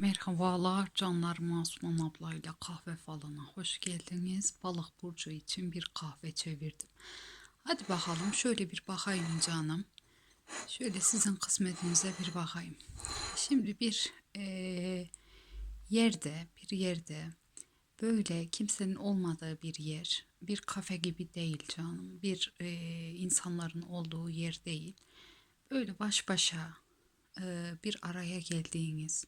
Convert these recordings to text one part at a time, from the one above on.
Merhabalar canlarım Asuman ablayla kahve falına hoş geldiniz. Balık burcu için bir kahve çevirdim. Hadi bakalım şöyle bir bakayım canım. Şöyle sizin kısmetinize bir bakayım. Şimdi bir eee, yerde, bir yerde böyle kimsenin olmadığı bir yer, bir kafe gibi değil canım. Bir eee, insanların olduğu yer değil. Böyle baş başa eee, bir araya geldiğiniz,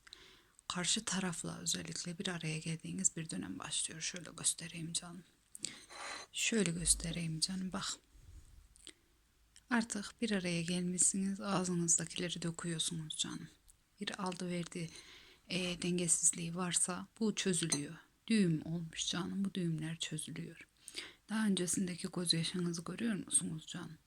karşı tarafla özellikle bir araya geldiğiniz bir dönem başlıyor. Şöyle göstereyim canım. Şöyle göstereyim canım bak. Artık bir araya gelmişsiniz, ağzınızdakileri döküyorsunuz canım. Bir aldı verdi e, dengesizliği varsa bu çözülüyor. Düğüm olmuş canım, bu düğümler çözülüyor. Daha öncesindeki gözyaşınızı görüyor musunuz canım?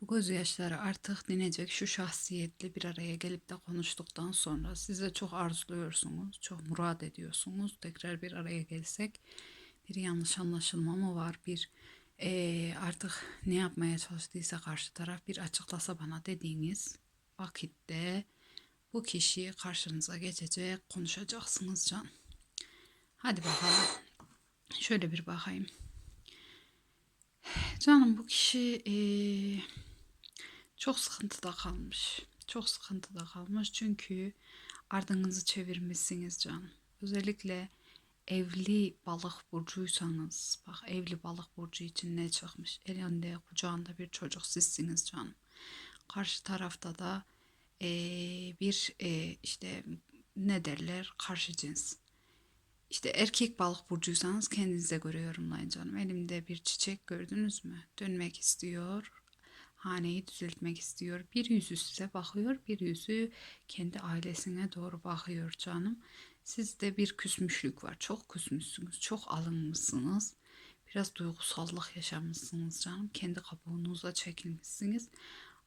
Bu gözyaşları artık dinecek şu şahsiyetle bir araya gelip de konuştuktan sonra size çok arzuluyorsunuz, çok murad ediyorsunuz. Tekrar bir araya gelsek bir yanlış anlaşılma mı var, bir eee, artık ne yapmaya çalıştıysa karşı taraf bir açıklasa bana dediğiniz vakitte bu kişi karşınıza geçecek, konuşacaksınız can. Hadi bakalım. Şöyle bir bakayım. Canım bu kişi eee, çok sıkıntıda kalmış. Çok sıkıntıda kalmış çünkü ardınızı çevirmişsiniz canım. Özellikle evli balık burcuysanız, bak evli balık burcu için ne çıkmış? Elinde kucağında bir çocuk sizsiniz canım. Karşı tarafta da eee, bir eee, işte ne derler karşı cins. İşte erkek balık burcuysanız kendinize göre yorumlayın canım. Elimde bir çiçek gördünüz mü? Dönmek istiyor. Haneyi düzeltmek istiyor. Bir yüzü size bakıyor, bir yüzü kendi ailesine doğru bakıyor canım. Sizde bir küsmüşlük var. Çok küsmüşsünüz, çok alınmışsınız. Biraz duygusallık yaşamışsınız canım. Kendi kabuğunuza çekilmişsiniz.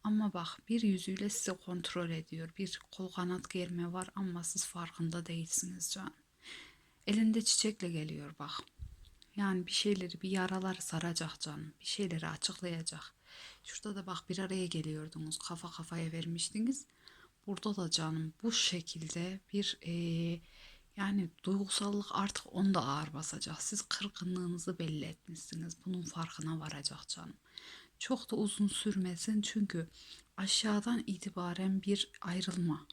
Ama bak bir yüzüyle sizi kontrol ediyor. Bir kol kanat germe var ama siz farkında değilsiniz canım. Elinde çiçekle geliyor bak. Yani bir şeyleri, bir yaraları saracak canım. Bir şeyleri açıklayacak. Şurada da bak bir araya geliyordunuz. Kafa kafaya vermiştiniz. Burada da canım bu şekilde bir eee, yani duygusallık artık onda ağır basacak. Siz kırgınlığınızı belli etmişsiniz. Bunun farkına varacak canım. Çok da uzun sürmesin çünkü aşağıdan itibaren bir ayrılma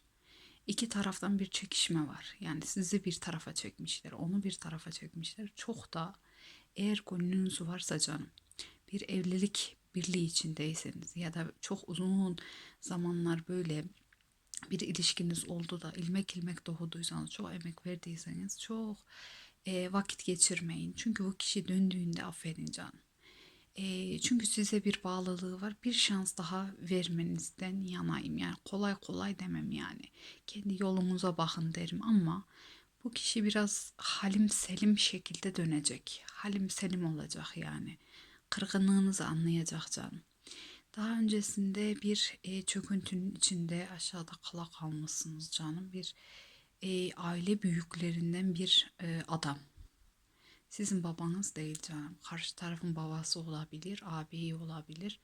iki taraftan bir çekişme var. Yani sizi bir tarafa çekmişler, onu bir tarafa çekmişler. Çok da eğer gönlünüz varsa canım bir evlilik birliği içindeyseniz ya da çok uzun zamanlar böyle bir ilişkiniz oldu da ilmek ilmek doğduysanız, çok emek verdiyseniz çok e, vakit geçirmeyin. Çünkü o kişi döndüğünde affedin canım. Eee, çünkü size bir bağlılığı var. Bir şans daha vermenizden yanayım. Yani kolay kolay demem yani. Kendi yolunuza bakın derim ama bu kişi biraz halim selim şekilde dönecek. Halim selim olacak yani. Kırgınlığınızı anlayacak canım. Daha öncesinde bir e, çöküntünün içinde aşağıda kala kalmışsınız canım. Bir e, aile büyüklerinden bir e, adam. Sizin babanız değil canım. Karşı tarafın babası olabilir, ağabeyi olabilir.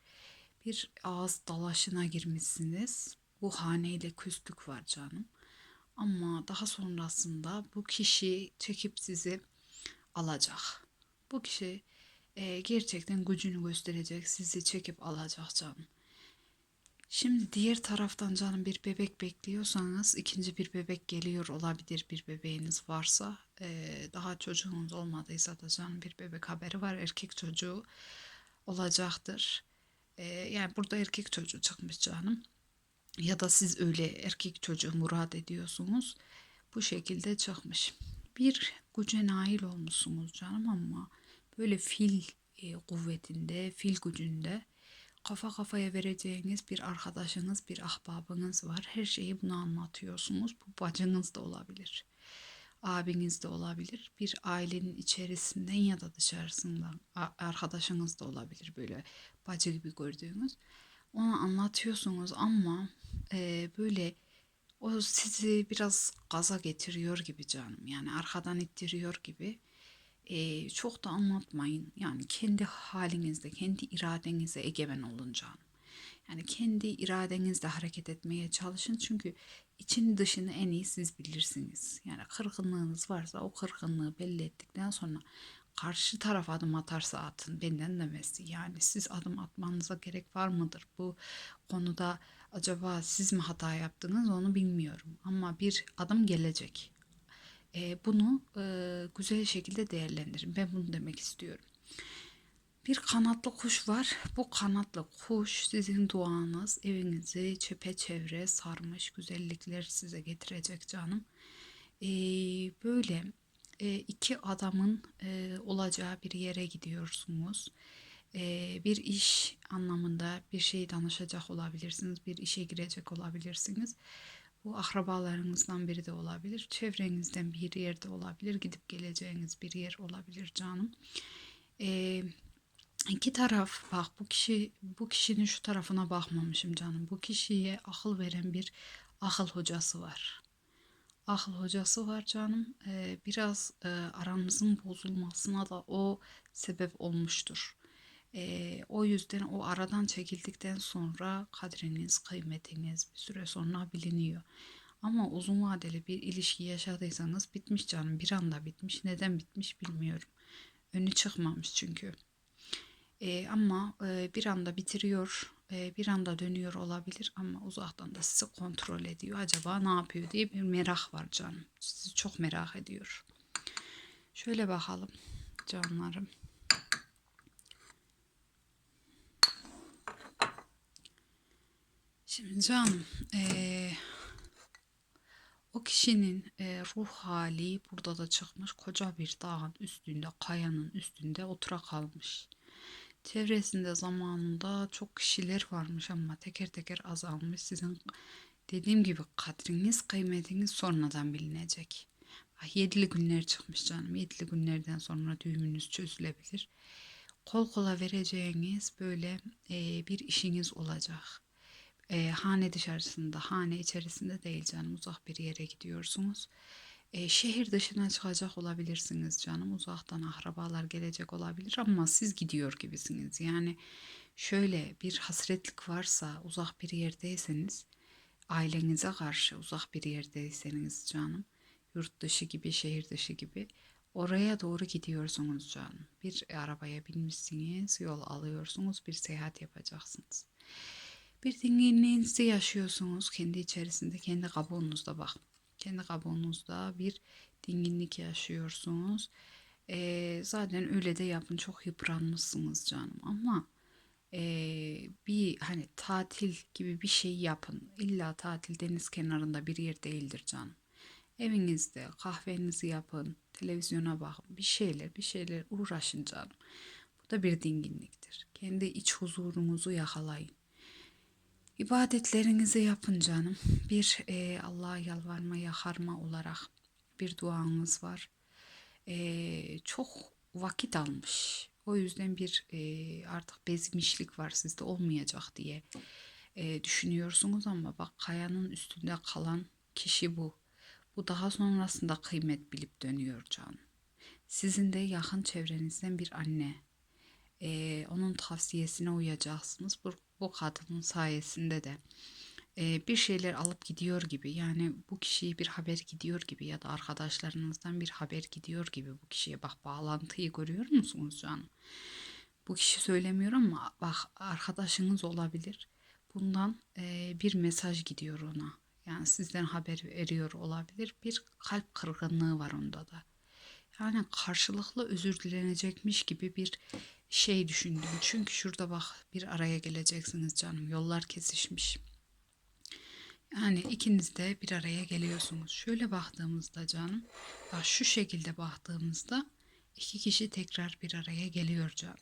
Bir ağız dalaşına girmişsiniz. Bu haneyle küslük var canım. Ama daha sonrasında bu kişi çekip sizi alacak. Bu kişi e, gerçekten gücünü gösterecek, sizi çekip alacak canım. Şimdi diğer taraftan canım bir bebek bekliyorsanız ikinci bir bebek geliyor olabilir bir bebeğiniz varsa Eee, daha çocuğunuz olmadıysa da canım bir bebek haberi var erkek çocuğu olacaktır. Eee, yani burada erkek çocuğu çıkmış canım ya da siz öyle erkek çocuğu murad ediyorsunuz bu şekilde çıkmış. Bir güce nail olmuşsunuz canım ama böyle fil e, kuvvetinde, fil gücünde kafa kafaya vereceğiniz bir arkadaşınız, bir ahbabınız var. Her şeyi buna anlatıyorsunuz. Bu bacınız da olabilir. Abiniz de olabilir. Bir ailenin içerisinden ya da dışarısından arkadaşınız da olabilir böyle bacı gibi gördüğünüz. Ona anlatıyorsunuz ama e, böyle o sizi biraz gaza getiriyor gibi canım. Yani arkadan ittiriyor gibi. Eee, çok da anlatmayın. Yani kendi halinizde, kendi iradenize egemen olun canım. Yani kendi iradenizle hareket etmeye çalışın. Çünkü içini dışını en iyi siz bilirsiniz. Yani kırgınlığınız varsa o kırgınlığı belli ettikten sonra karşı taraf adım atarsa atın benden demesi. Yani siz adım atmanıza gerek var mıdır? Bu konuda acaba siz mi hata yaptınız onu bilmiyorum. Ama bir adım gelecek. E, bunu e, güzel şekilde değerlendirin. Ben bunu demek istiyorum. Bir kanatlı kuş var. Bu kanatlı kuş sizin duanız evinizi çepeçevre sarmış güzellikler size getirecek canım. Ee, böyle e, iki adamın e, olacağı bir yere gidiyorsunuz. Ee, bir iş anlamında bir şey danışacak olabilirsiniz. Bir işe girecek olabilirsiniz. Bu akrabalarınızdan biri de olabilir. Çevrenizden bir yerde olabilir. Gidip geleceğiniz bir yer olabilir canım. Ee, İki taraf bak bu kişi bu kişinin şu tarafına bakmamışım canım. Bu kişiye akıl veren bir akıl hocası var. Akıl hocası var canım. Ee, biraz e, aramızın bozulmasına da o sebep olmuştur. Ee, o yüzden o aradan çekildikten sonra kadriniz, kıymetiniz bir süre sonra biliniyor. Ama uzun vadeli bir ilişki yaşadıysanız bitmiş canım. Bir anda bitmiş. Neden bitmiş bilmiyorum. Önü çıkmamış çünkü. E, ama e, bir anda bitiriyor, e, bir anda dönüyor olabilir ama uzaktan da sizi kontrol ediyor. Acaba ne yapıyor diye bir merak var canım. Sizi çok merak ediyor. Şöyle bakalım canlarım. Şimdi canım, e, o kişinin e, ruh hali burada da çıkmış. Koca bir dağın üstünde, kayanın üstünde otura kalmış. Çevresinde zamanında çok kişiler varmış ama teker teker azalmış. Sizin dediğim gibi kadriniz, kıymetiniz sonradan bilinecek. Bak, yedili günler çıkmış canım. Yedili günlerden sonra düğümünüz çözülebilir. Kol kola vereceğiniz böyle e, bir işiniz olacak. E, hane dışarısında, hane içerisinde değil canım. Uzak bir yere gidiyorsunuz. E, şehir dışına çıkacak olabilirsiniz canım. Uzaktan akrabalar gelecek olabilir ama siz gidiyor gibisiniz. Yani şöyle bir hasretlik varsa uzak bir yerdeyseniz ailenize karşı uzak bir yerdeyseniz canım yurt dışı gibi şehir dışı gibi oraya doğru gidiyorsunuz canım. Bir arabaya binmişsiniz, yol alıyorsunuz, bir seyahat yapacaksınız. Bir dinginliğinizi yaşıyorsunuz kendi içerisinde, kendi kabuğunuzda bak kendi kabuğunuzda bir dinginlik yaşıyorsunuz. Ee, zaten öyle de yapın çok yıpranmışsınız canım ama e, bir hani tatil gibi bir şey yapın. İlla tatil deniz kenarında bir yer değildir canım. Evinizde kahvenizi yapın, televizyona bakın, bir şeyler bir şeyler uğraşın canım. Bu da bir dinginliktir. Kendi iç huzurunuzu yakalayın. İbadetlerinizi yapın canım. Bir e, Allah'a yalvarma, yakarma olarak bir duanız var. E, çok vakit almış. O yüzden bir e, artık bezmişlik var sizde olmayacak diye e, düşünüyorsunuz ama bak kayanın üstünde kalan kişi bu. Bu daha sonrasında kıymet bilip dönüyor canım. Sizin de yakın çevrenizden bir anne. E, onun tavsiyesine uyacaksınız. Bu bu kadının sayesinde de e, bir şeyler alıp gidiyor gibi yani bu kişiye bir haber gidiyor gibi ya da arkadaşlarınızdan bir haber gidiyor gibi bu kişiye bak bağlantıyı görüyor musunuz canım? Bu kişi söylemiyor ama bak arkadaşınız olabilir. Bundan e, bir mesaj gidiyor ona. Yani sizden haber veriyor olabilir. Bir kalp kırgınlığı var onda da. Yani karşılıklı özür dilenecekmiş gibi bir şey düşündüm. Çünkü şurada bak bir araya geleceksiniz canım. Yollar kesişmiş. Yani ikiniz de bir araya geliyorsunuz. Şöyle baktığımızda canım, bak şu şekilde baktığımızda iki kişi tekrar bir araya geliyor canım.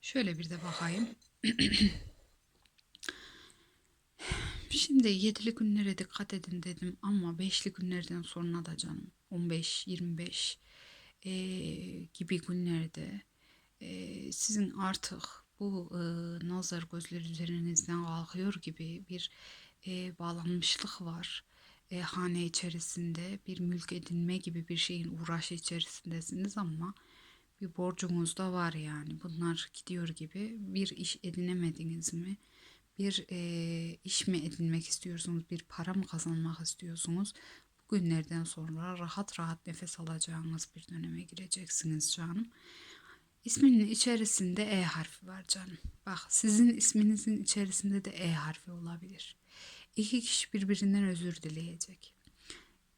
Şöyle bir de bakayım. Şimdi yedili günlere dikkat edin dedim ama beşli günlerden sonra da canım 15-25 e, gibi günlerde e, sizin artık bu e, nazar gözler üzerinizden kalkıyor gibi bir e, bağlanmışlık var. E, hane içerisinde bir mülk edinme gibi bir şeyin uğraşı içerisindesiniz ama bir borcunuz da var yani. Bunlar gidiyor gibi bir iş edinemediniz mi? Bir eee, iş mi edinmek istiyorsunuz? Bir para mı kazanmak istiyorsunuz? Bu günlerden sonra rahat rahat nefes alacağınız bir döneme gireceksiniz canım. İsminin içerisinde E harfi var canım. Bak sizin isminizin içerisinde de E harfi olabilir. İki kişi birbirinden özür dileyecek.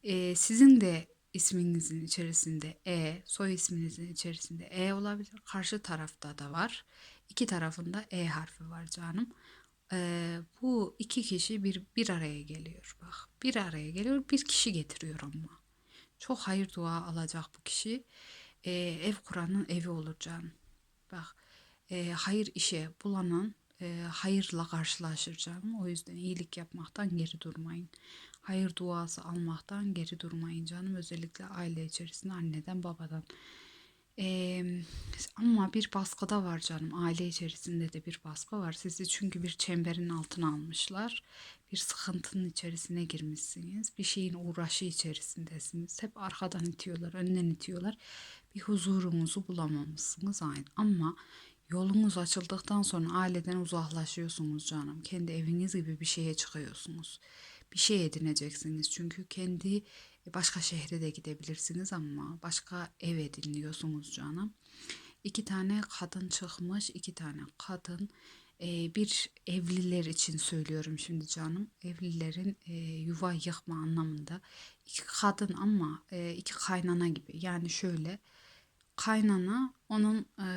Ee, sizin de isminizin içerisinde E, soy isminizin içerisinde E olabilir. Karşı tarafta da var. İki tarafında E harfi var canım. Ee, bu iki kişi bir, bir araya geliyor. Bak bir araya geliyor bir kişi getiriyor ama. Çok hayır dua alacak bu kişi. Ee, ev kuranın evi canım. Bak e, hayır işe bulanan e, hayırla karşılaşır canım. O yüzden iyilik yapmaktan geri durmayın. Hayır duası almaktan geri durmayın canım. Özellikle aile içerisinde anneden babadan. Ee, ama bir baskı da var canım. Aile içerisinde de bir baskı var. Sizi çünkü bir çemberin altına almışlar. Bir sıkıntının içerisine girmişsiniz. Bir şeyin uğraşı içerisindesiniz. Hep arkadan itiyorlar, önden itiyorlar. Bir huzurunuzu bulamamışsınız aynı. Ama yolunuz açıldıktan sonra aileden uzaklaşıyorsunuz canım. Kendi eviniz gibi bir şeye çıkıyorsunuz. Bir şey edineceksiniz. Çünkü kendi başka şehre de gidebilirsiniz ama başka ev ediniyorsunuz canım. İki tane kadın çıkmış, iki tane kadın. Ee, bir evliler için söylüyorum şimdi canım. Evlilerin e, yuva yıkma anlamında. İki kadın ama e, iki kaynana gibi. Yani şöyle kaynana onun e,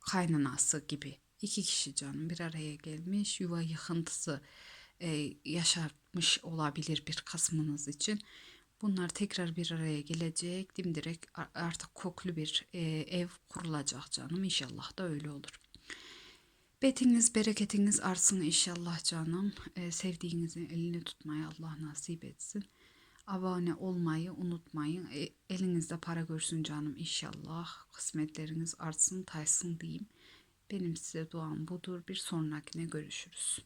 kaynanası gibi. İki kişi canım bir araya gelmiş yuva yıkıntısı e, yaşatmış olabilir bir kısmınız için. Bunlar tekrar bir araya gelecek. Dimdirek artık koklu bir e, ev kurulacak canım. İnşallah da öyle olur. Betiniz, bereketiniz artsın inşallah canım. E, sevdiğinizin elini tutmayı Allah nasip etsin. Abone olmayı unutmayın. E, elinizde para görsün canım inşallah. Kısmetleriniz artsın, taysın diyeyim. Benim size duam budur. Bir sonrakine görüşürüz.